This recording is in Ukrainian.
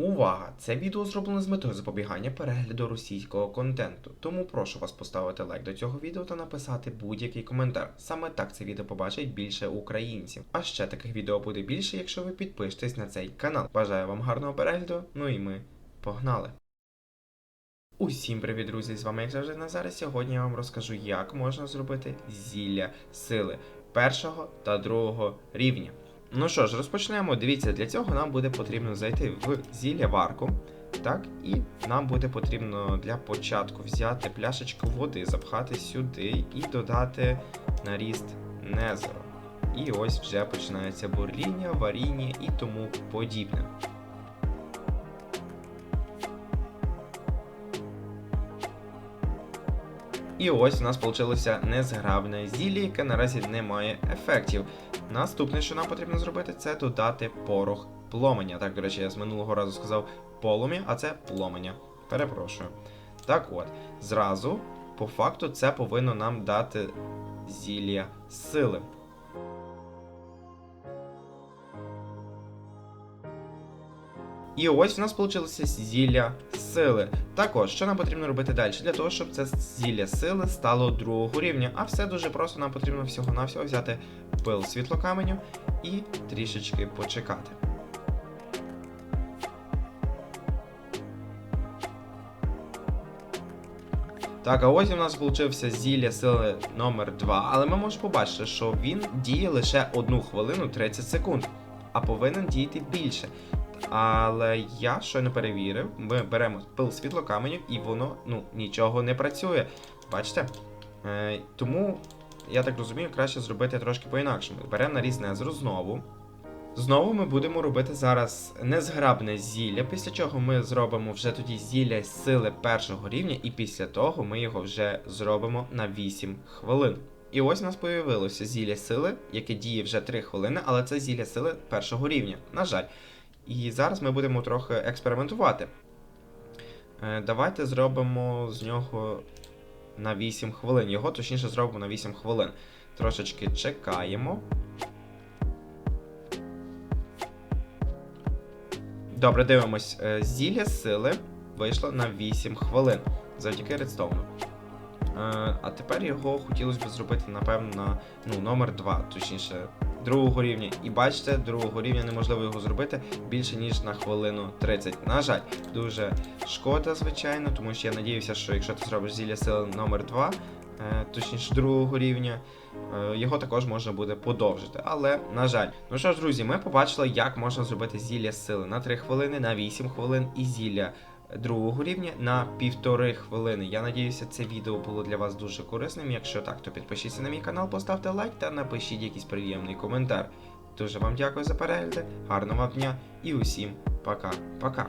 Увага! Це відео зроблено з метою запобігання перегляду російського контенту. Тому прошу вас поставити лайк до цього відео та написати будь-який коментар. Саме так це відео побачить більше українців. А ще таких відео буде більше, якщо ви підпишетесь на цей канал. Бажаю вам гарного перегляду. Ну і ми погнали! Усім привіт, друзі! З вами як завжди Назар. і Сьогодні я вам розкажу, як можна зробити зілля сили першого та другого рівня. Ну що ж, розпочнемо. Дивіться, для цього нам буде потрібно зайти в зілля варку. Так, і нам буде потрібно для початку взяти пляшечку води, запхати сюди і додати наріст незеру. І ось вже починається бурління, варіння і тому подібне. І ось у нас вийшлося незграбне зілля, яке наразі не має ефектів. Наступне, що нам потрібно зробити, це додати порох пломеня. Так, до речі, я з минулого разу сказав полум'я, а це пломеня. Перепрошую. Так от, зразу, по факту, це повинно нам дати зілля сили. І ось у нас вийшло зілля сили. Також, що нам потрібно робити далі? Для того, щоб це зілля сили стало другого рівня. А все дуже просто, нам потрібно всього-навсього взяти пил світлокаменю і трішечки почекати. Так, а ось у нас получився зілля сили номер 2 але ми можемо побачити, що він діє лише 1 хвилину 30 секунд, а повинен діяти більше. Але я щойно перевірив, ми беремо пил світлокаменю і воно ну, нічого не працює. Бачите? Е, тому, я так розумію, краще зробити трошки по-інакшому. Беремо наріз незру знову. Знову ми будемо робити зараз незграбне зілля, після чого ми зробимо вже тоді зілля сили першого рівня, і після того ми його вже зробимо на 8 хвилин. І ось у нас появилося зілля сили, яке діє вже 3 хвилини, але це зілля сили першого рівня. На жаль. І зараз ми будемо трохи експериментувати. Е, Давайте зробимо з нього на 8 хвилин. Його точніше зробимо на 8 хвилин. Трошечки чекаємо. Добре, дивимось. Е, Зілля сили вийшло на 8 хвилин завдяки редстоуну. Е, А тепер його хотілося б зробити, напевно, на ну, номер 2, точніше, другого рівня. І бачите, другого рівня неможливо його зробити більше, ніж на хвилину 30. На жаль, дуже шкода, звичайно, тому що я надіюся, що якщо ти зробиш зілля сили номер 2, е, точніше другого рівня, е, його також можна буде подовжити. Але, на жаль. Ну що ж, друзі, ми побачили, як можна зробити зілля сили на 3 хвилини, на 8 хвилин і зілля другого рівня на півтори хвилини. Я надіюся, це відео було для вас дуже корисним. Якщо так, то підпишіться на мій канал, поставте лайк та напишіть якийсь приємний коментар. Дуже вам дякую за перегляд, гарного вам дня і усім пока-пока.